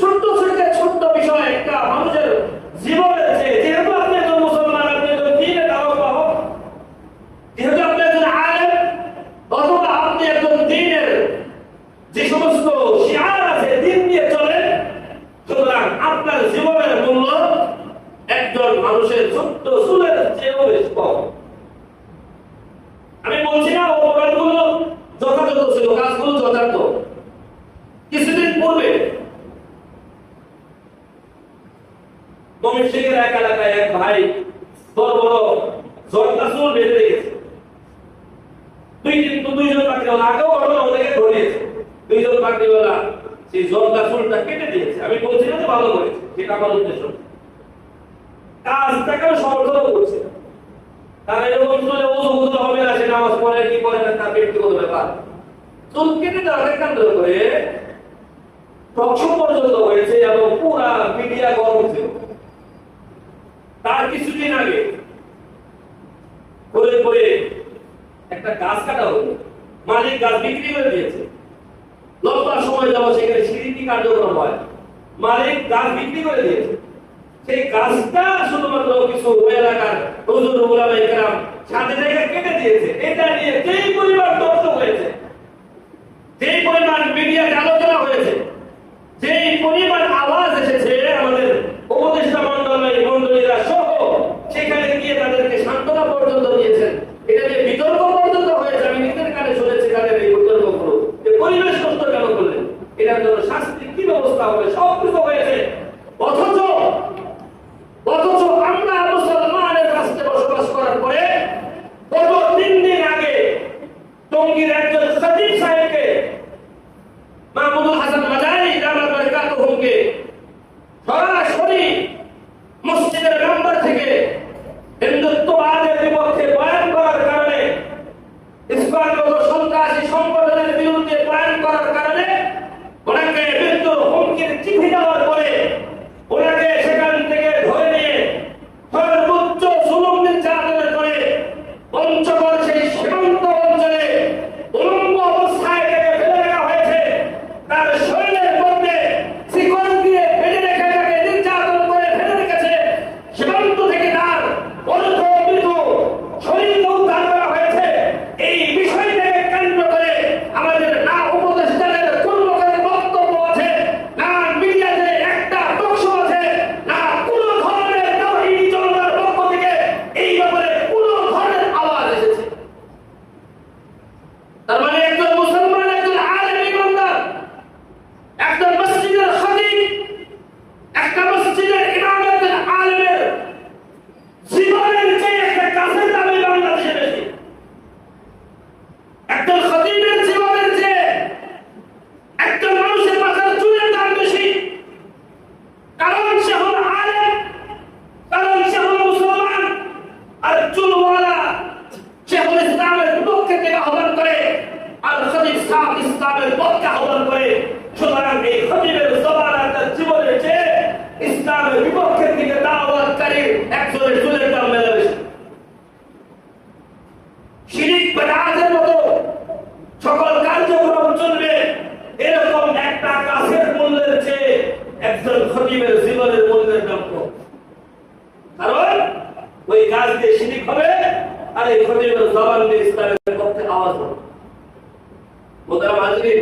ছোট্ট ছোট্ট ছোট্ট বিষয় একটা মানুষের জীবনের আছে আপনার জীবনের একজন মানুষের ছোট্ট চুলের চেয়েও আমি বলছি না, অপরাধগুলো যথাযথ ছিল, কাজগুলো যথার্থ। কিছুদিন পূর্বে ময়মনসিংহের এক এলাকায় এক ভাই বড় বড় জর্দা চুল বেঁধে রেখেছে। দুই কিন্তু দুইজন চাকরিওয়ালা আগেও ঘটনা অনেকে ঘটিয়েছে দুইজন চাকরিওয়ালা সেই জর্দা চুলটা কেটে দিয়েছে। আমি বলছি না ভালো করেছে, সেটা আমার উদ্দেশ্য কাজটাকেও সমর্থন করছে তার এরকম চলে ওজু বুঝতে হবে না, সে নামাজ পড়ে, কি পড়ে না তার ব্যক্তিগত ব্যাপার। চুল কেটে দেওয়াকে কেন্দ্র করে পর্যন্ত হয়েছে এবং পুরা মিডিয়া গরম ছিল। তার কিছুদিন আগে করে করে একটা গাছ কাটা হলো। মালিক গাছ বিক্রি করে দিয়েছে। লম্বা সময় যাওয়া সেখানে সিঁড়িটি কার্যক্রম হয়। মালিক গাছ বিক্রি করে দিয়েছে। সেই গাছটা শুধুমাত্র কিছু ওই এলাকার হুজুর উলামা ইকরাম সাথে থেকে কেটে দিয়েছে। এটা নিয়ে যেই পরিমাণ তথ্য হয়েছে, যেই পরিমাণ মিডিয়াতে আলোচনা হয়েছে হবে সব কিছু হয়েছে। অথচ অথচ আমরা মুসলমানের কাছে বসবাস করার পরে গত তিন দিন আগে টঙ্গির একজন সচিব সাহেবকে, মাহমুদুল হাসান মাদানি রামাত বারকাতুহুকে সরাসরি মসজিদের পঞ্চগড় কারণ সে হল আলেম, কারণ সে হল মুসলমান, আর চুলওয়ালা সে হল ইসলামের আহ্বান করে, আর খতিব সাহেব ইসলামের পক্ষে করে। সুতরাং এই খতিবের জবান আর তার জীবনের চেয়ে ইসলামের বিপক্ষের দিকে দাওয়াতকারী একজনের চুলের দাম মেলা বেশি শিরিক বেদাতের মতো সকল কার্যক্রম চলবে এরকম একটা গাছের মূল্যের চেয়ে একজন খতিবের জীবনের মূল্যের দাম কারণ ওই গাছ দিয়ে শিরিক হবে আর এই খতিবের জবান দিয়ে ইসলামের পক্ষে আওয়াজ হবে। মোতারাম হাজরিন